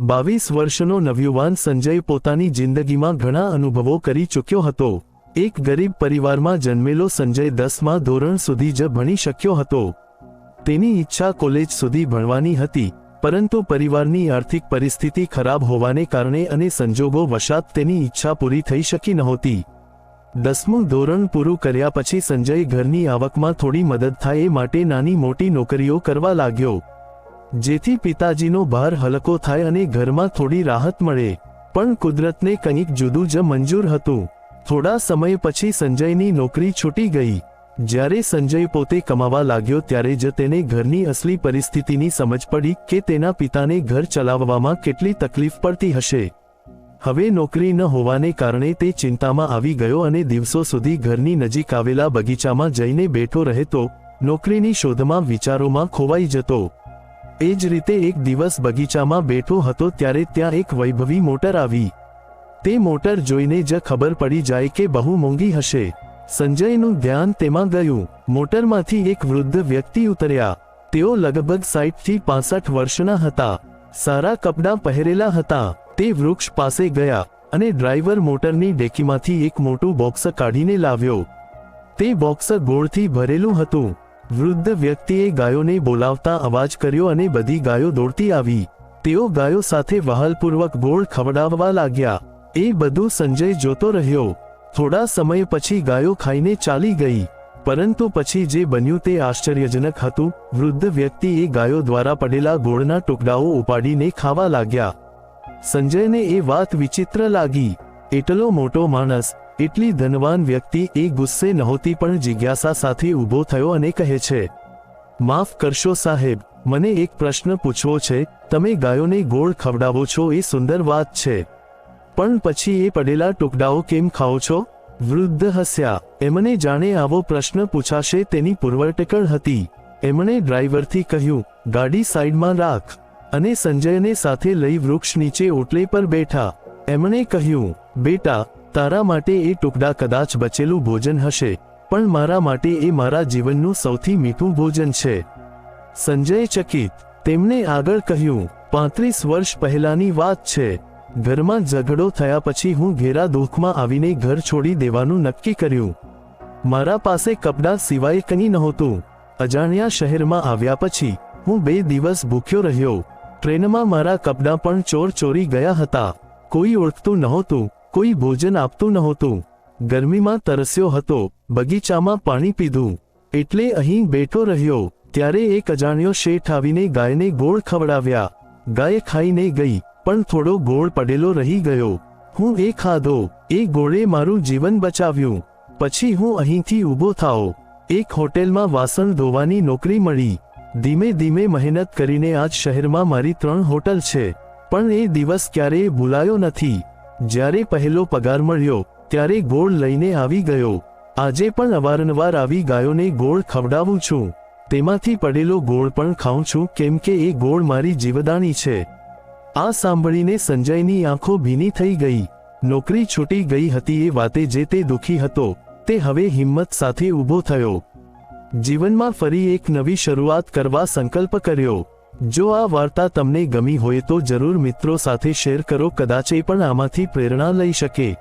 બાવીસ વર્ષનો નવયુવાન સંજય પોતાની જિંદગીમાં ઘણા અનુભવો કરી ચૂક્યો હતો. એક ગરીબ પરિવારમાં જન્મેલો સંજય દસમા ધોરણ સુધી જ ભણી શક્યો હતો. તેની ઈચ્છા કોલેજ સુધી ભણવાની હતી, પરંતુ પરિવારની આર્થિક પરિસ્થિતિ ખરાબ હોવાને કારણે અને સંજોગો વશાત તેની ઈચ્છા પૂરી થઈ શકી નહોતી. દસમું ધોરણ પૂરું કર્યા પછી સંજય ઘરની આવકમાં થોડી મદદ થાય એ માટે નાની મોટી નોકરીઓ કરવા લાગ્યો. જેથી પિતાજીનો ભાર હલકો થાય અને ઘરમાં થોડી રાહત મળે. પણ કુદરતને કંઈક જુદું જ મંજૂર હતું. થોડા સમય પછી સંજયની નોકરી છૂટી ગઈ. જ્યારે સંજય પોતે કમાવા લાગ્યો ત્યારે જ તેને ઘરની અસલી પરિસ્થિતિની સમજ પડી કે તેના પિતાને ઘર ચલાવવામાં કેટલી તકલીફ પડતી હશે. હવે નોકરી ન હોવાને કારણે તે ચિંતામાં આવી ગયો અને દિવસો સુધી ઘરની નજીક આવેલા બગીચામાં જઈને બેઠો રહેતો, નોકરીની શોધમાં વિચારોમાં ખોવાઈ જતો. એ જ રીતે એક દિવસ બગીચામાં બેઠો હતો ત્યારે ત્યાં એક વૈભવી મોટર આવી. તે મોટર જોઈને જ ખબર પડી જાય કે બહુ મોંઘી હશે. સંજયનું ધ્યાન તેમાં ગયું. મોટરમાંથી એક વૃદ્ધ વ્યક્તિ ઉતર્યા. તેઓ લગભગ સાઠથી પાસઠ વર્ષના હતા. સારા કપડાં પહેરેલા હતા. તે વૃક્ષ પાસે ગયા અને ડ્રાઈવર મોટરની ડેકીમાંથી એક મોટું બોક્સ કાઢીને લાવ્યો. તે બોક્સ ગોળથી ભરેલું હતું. વૃદ્ધ વ્યક્તિએ ગાયોને બોલાવતા અવાજ કર્યો અને બધી ગાયો દોડતી આવી. તેઓ ગાયો સાથે વહાલપૂર્વક ગોળ ખવડાવવા લાગ્યા. એ બધું સંજય જોતો રહ્યો. થોડા સમય પછી ગાયો ખાઈને ચાલી ગઈ. પરંતુ પછી જે બન્યું તે આશ્ચર્યજનક હતું. વૃદ્ધ વ્યક્તિએ ગાયો દ્વારા પડેલા ગોળના ટુકડાઓ ઉપાડીને ખાવા લાગ્યા. સંજયને એ વાત વિચિત્ર લાગી. એટલો મોટો માણસ એટલી ધનવાન વ્યક્તિ એ ગુસ્સે નહોતી પણ જિજ્ઞાસા સાથે ઊભો થયો અને કહે છે, માફ કરશો સાહેબ, મને એક પ્રશ્ન પૂછવો છે, તમે ગાયોને ગોળ ખવડાવો છો એ સુંદર વાત છે. પણ પછી એ પડેલા ટુકડાઓ કેમ ખાઓ છો? વૃદ્ધ હસ્યા, એમને જાણે આવો પ્રશ્ન પૂછાશે તેની પુરવટકળ હતી. એમણે ડ્રાઈવરથી કહ્યું, ગાડી સાઈડમાં રાખ. અને સંજયને સાથે લઈ વૃક્ષ નીચે ઓટલે પર બેઠા. એમણે કહ્યું, બેટા તારા માટે એ ટુકડા કદાચ બચેલું ભોજન હશે, પણ મારા માટે એ મારા જીવનનું સૌથી મીઠું ભોજન છે. સંજય ચકિત તેમણે આગળ કહ્યું, પાંત્રીસ વર્ષ પહેલાની વાત છે. ઘરમાં ઝઘડો થયા પછી હું ઘેરા દુઃખમાં આવીને ઘર છોડી દેવાનું નક્કી કર્યું. મારા પાસે કપડાં સિવાય કંઈ નહોતું. અજાણ્યા શહેરમાં આવ્યા પછી, હું બે દિવસ ભૂખ્યો રહ્યો. ટ્રેનમાં મારા કપડાં પણ ચોર ચોરી ગયા હતા. કોઈ ઓળખતું નહોતું. કોઈ ભોજન આપતું નહોતું. ગરમીમાં તરસ્યો હતો, બગીચામાં પાણી પીધું. એટલે અહીં બેઠો રહ્યો, ત્યારે એક અજાણ્યો શેઠ આવીને ગાયને ગોળ ખવડાવ્યા. ગાય ખાઈને ગઈ, પણ થોડો ગોળ પડેલો રહી ગયો. હું એ ખાધો, એ ગોળે મારું જીવન બચાવ્યું. પછી હું અહીંથી ઊભો થાઓ. એક હોટેલમાં વાસણ ધોવાની નોકરી મળી. ધીમે ધીમે મહેનત કરીને આજ શહેરમાં મારી ત્રણ હોટલ છે. પણ એ દિવસ ક્યારેય ભૂલાયો નથી. જ્યારે પહેલો પગાર મળ્યો, ત્યારે ગોળ લઈને આવી ગયો. આજે પણ અવારનવાર આવી ગાયોને ગોળ ખવડાવું છું. તેમાંથી પડેલો ગોળ પણ ખાઉં છું, કેમ કે એ ગોળ મારી જીવદાણી છે. આ સાંભળીને સંજયની આંખો ભીની થઈ ગઈ. નોકરી છૂટી ગઈ હતી એ વાતે જે તે દુખી હતો, તે હવે હિંમત સાથે ઊભો થયો. જીવનમાં ફરી એક નવી શરૂઆત કરવા સંકલ્પ કર્યો. જો આ વાર્તા તમને ગમી હોય તો જરૂર મિત્રો સાથે શેર કરો, કદાચ પણ આમાંથી પ્રેરણા લઈ શકે.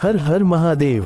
હર હર મહાદેવ.